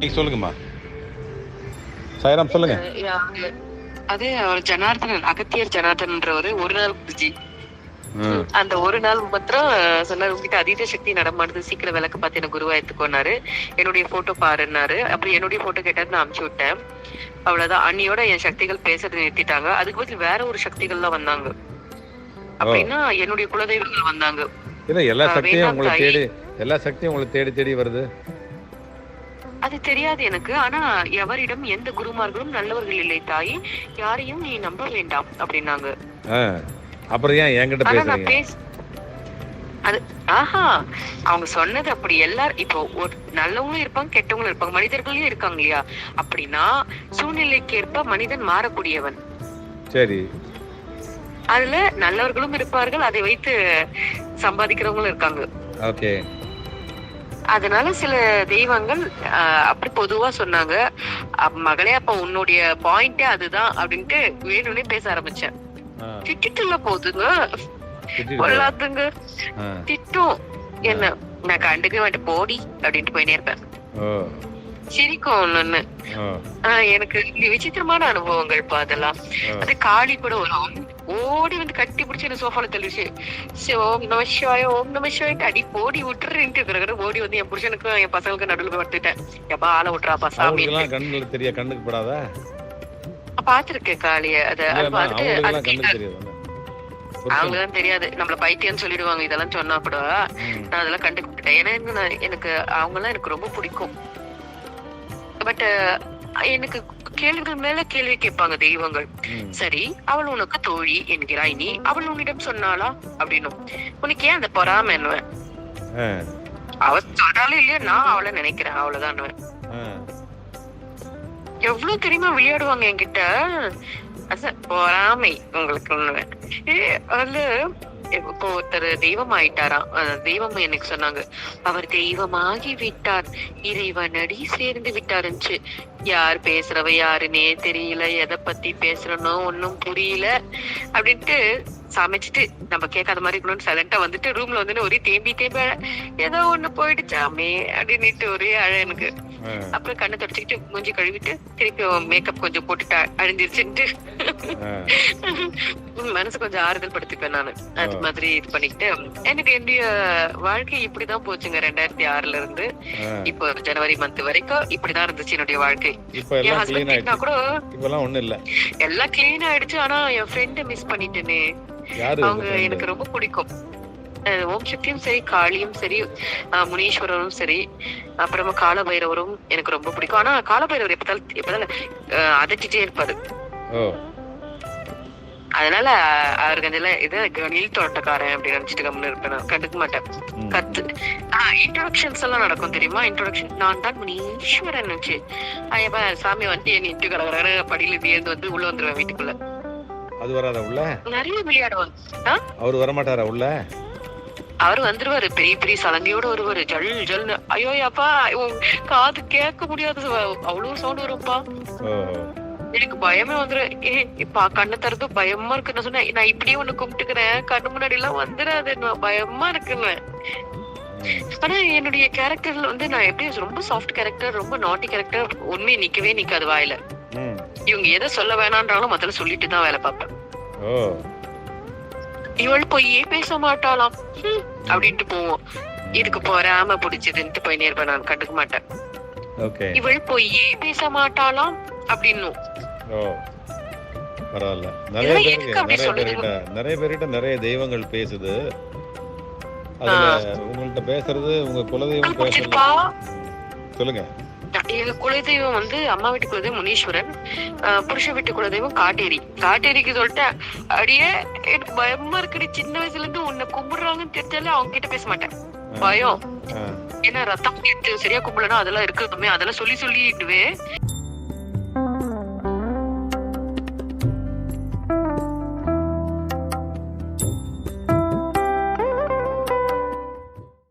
நீங்க சொல்லுங்கம்மா. சாய்ராம் சொல்லுங்க. அது அவர் ஜனார்தனன் அகத்தியர் ஜனார்தனன்றவரு ஒரு நாள் குருஜி. அந்த ஒரு நாள் மாத்திரம் சொன்னாரு உங்ககிட்ட அதீத சக்தி நடமாடுது சீக்கிரம் விளக்கு பார்த்து எனக்கு குருவா எடுத்துக்கோனாரு என்னுடைய போட்டோ பாருன்னாரு. அப்புறம் என்னுடைய போட்டோ கேட்டாரு நான் அனுப்பிச்சு விட்டேன். அவ்வளவுதான். அன்னியோட என் சக்திகள் பேசுறது நிறுத்திட்டாங்க. அதுக்கு பதில் வேற ஒரு சக்திகள்லாம் வந்தாங்க. அப்படின்னா என்னுடைய குலதெய்வங்கள் வந்தாங்க. எல்லா சக்தியும் வேண்டாம் உங்களை தாயி. தேடி எல்லா சக்தியும் உங்களை தேடி தேடி வருது? அது தெரியாது எனக்கு. ஆனா எவரிடம் எந்த குருமார்களும் நல்லவர்கள் இல்லை தாய். யாரையும் நீ நம்ப வேண்டாம் அப்படின்னாங்க. அப்புறம் ஏன் என்கிட்ட பேசுறீங்க? பேச அது ஆஹா அவங்க சொன்னது அப்படி எல்லாரும் இப்போ ஒரு நல்லவங்களும் இருப்பாங்க கெட்டவங்களும் இருப்பாங்க மனிதர்களும் இருக்காங்க இல்லையா? அப்படின்னா சூழ்நிலைக்கு ஏற்ப மனிதன் மாறக்கூடியவன். சரி. அதுல நல்லவர்களும் இருப்பார்கள் அதை வைத்து சம்பாதிக்கிறவங்களும் இருக்காங்க. ஓகே. அதனால சில தெய்வங்கள் அப்படி பொதுவா சொன்னாங்க. மகளே அப்ப உன்னுடைய பாயிண்டே அதுதான் அப்படின்ட்டு வேணும்னே பேச ஆரம்பிச்சேன். திட்டுல போதுங்க. கொள்ளாதுங்க திட்டும். என்ன? நான் கண்டுக்க மாட்டேன். போடி அப்படின்ட்டு போயினே இருப்பேன். சிரிக்கும் ஒண்ணு எனக்கு விசித்திரமான அனுபவங்கள் பா அதெல்லாம். அது காளி கூட வரும். ஓடி வந்து கட்டி பிடிச்சி என்ன சோஃபால தள்ளிச்சு சரி, ஓம் நம சிவாய ஓம் நம சிவாய அடி போடி விட்டுறேன்ட்டு இருக்கிற ஓடி வந்து என் புருஷனுக்கும் என் பசங்களுக்கும் நடுவில் போய் படுத்துட்டேன். எப்பா ஆளை விட்டுறாப்பா சாமி. கண்ணுல தெரிய கண்ணுக்கு படாதா? பாத்துருக்கேன் காளிய. அத பார்த்துட்டு கண்ணுக்கு தெரியாது. அவங்க தான் தெரியாது. நம்மள பைத்தியம்னு சொல்லிடுவாங்க. இதெல்லாம் சொன்னா கூட நான் அதெல்லாம் கண்டுக்கிட்டேன் ஏன்னா எனக்கு அவங்க எல்லாம் எனக்கு ரொம்ப பிடிக்கும். பட் எனக்கு கேள்விகள் மேல கேள்வி கேட்பாங்க தெய்வங்கள். சரி அவள் உனக்கு தோழி என்கிறாய் நீ. அவள் உன்னிடம் சொன்னாளா? அப்படின்னும். உனக்கு ஏன் அந்த பொறாம என்னவன் அவ சொல்றாலும் இல்லையா? நான் அவளை நினைக்கிறேன். அவ்வளவுதான் எவ்வளவு தெரியுமா விளையாடுவாங்க என்கிட்ட? பொறாமை உங்களுக்கு ஒண்ணு ஏ அதுல இப்போ ஒருத்தர் தெய்வம் ஆயிட்டாராம் தெய்வம் எனக்கு சொன்னாங்க. அவர் தெய்வமாகி விட்டார். இறைவனடி சேர்ந்து விட்டாருச்சு யார் பேசுறவ யாருன்னே தெரியல. எதை பத்தி பேசுறனோ ஒன்னும் புரியல. அப்படின்ட்டு சமைச்சிட்டு நம்ம கேட்காத மாதிரி இருக்கணும்னு சைலண்டா வந்துட்டு ரூம்ல வந்து ஒரே தேம்பி தேம்ப ஏதோ ஒண்ணு போயிடுச்சாமே அப்படின்னுட்டு ஒரே அழ எனக்கு. அப்புறம் கண்ணை தொடச்சிக்கிட்டு மூஞ்சி கழுவிட்டு திருப்பி மேக்கப் கொஞ்சம் போட்டுட்டு அ- அழிஞ்சிருச்சுன்ட்டு மனசு கொஞ்சம் ஆறுதல் படுத்திப்பேன் நானு. அது மாதிரி இது பண்ணிக்கிட்டு எனக்கு என்னுடைய வாழ்க்கை இப்படிதான் போச்சுங்க ரெண்டாயிரத்தி ஆறுல இருந்து. இப்போ ஜனவரி மந்த் வரைக்கும் இப்படிதான் இருந்துச்சு என்னுடைய வாழ்க்கை. என் ஹஸ்பண்ட் கூட எல்லாம் கிளீன் ஆயிடுச்சு. ஆனா என் ஃப்ரெண்ட் மிஸ் பண்ணிட்டேனே. அவங்க எனக்கு ரொம்ப பிடிக்கும். ஓம் சக்தியும் சரி காளியும் சரி முனீஸ்வரரும் சரி அப்புறமா காலபைரவரும் எனக்கு ரொம்ப பிடிக்கும். ஆனா காலபைரவர் எப்பதாலும் எப்பதாலும் அதட்டிட்டே இருப்பாரு. அதனால அவருக்கு அந்த இது நீல் தோட்டக்காரன் அப்படின்னு நினைச்சிட்டு கம்முன்னு இருப்பேன் கண்டுக்க மாட்டேன். கத்து இன்ட்ரோடக்ஷன்ஸ் எல்லாம் நடக்கும் தெரியுமா? இன்ட்ரோடக்ஷன் நான் தான் முனீஸ்வரன் நினைச்சு ஐயப்பா சாமி வந்து என் இன்ட்டு கடற்கரை படியில இருந்து வந்து உள்ள வந்துருவேன் வீட்டுக்குள்ள. அது வராதா உள்ள? நிறைய விளையாடுவாங்க அவர் வரமாட்டாரா உள்ள? அவர் வந்துருவாரு பெரிய பெரிய சலங்கையோட வருவாரு. ஜல் ஜல்னு. ஐயோ அப்பா காது கேட்க முடியாது. அவ்வளவு சவுண்ட் வரும்ப்பா. எனக்கு பயமே வந்துரும் ஏ இப்ப கண்ணு திறந்து பயமா இருக்கு நான் சொன்னேன். நான் இப்படியே ஒண்ணு கும்பிட்டுக்கிறேன். கண்ணு முன்னாடி எல்லாம் வந்துடாது பயமா இருக்குன்னு. ஆனா என்னுடைய கேரக்டர்ல வந்து நான் எப்படி ரொம்ப சாஃப்ட் கேரக்டர் ரொம்ப நாட்டி கேரக்டர் உண்மையை நிக்கவே நிக்காது வாயில. இவங்க எதை சொல்ல வேணான்றாலும் முதல்ல சொல்லிட்டு தான் வேலை பார்ப்பேன். இவள் பொய்யே பேச மாட்டாளாம். அப்படின்ட்டு போவோம். இதுக்கு போறாம பிடிச்சதுன்ட்டு போய் நேர்ப்பேன் நான் கண்டுக்க மாட்டேன். இவள் பொய்யே பேச மாட்டாளாம் அப்படின்னும் பரவாயில்ல. நிறைய பேருக்கு நிறைய? பேர்கிட்ட நிறைய பேர்கிட்ட நிறைய தெய்வங்கள் பேசுது. அதுல உங்கள்ட்ட பேசுறது உங்க குலதெய்வம் பிடிச்சிருப்பா சொல்லுங்க. எங்க குலதெய்வம் வந்து அம்மா வீட்டு குலதெய்வம் முனீஸ்வரன் புருஷ வீட்டு குலதெய்வம் காட்டேரி. காட்டேரிக்கு சொல்லிட்டேன் அடியே எனக்கு பயமா இருக்குடி சின்ன வயசுல இருந்து உன்னை கும்பிடுறாங்கன்னு தெரிஞ்சாலே அவங்க கிட்ட பேச மாட்டேன். பயம். ஏன்னா ரத்தம் சரியா கும்பிடலன்னா அதெல்லாம் இருக்குமே அதெல்லாம் சொல்லி சொல்லிடுவே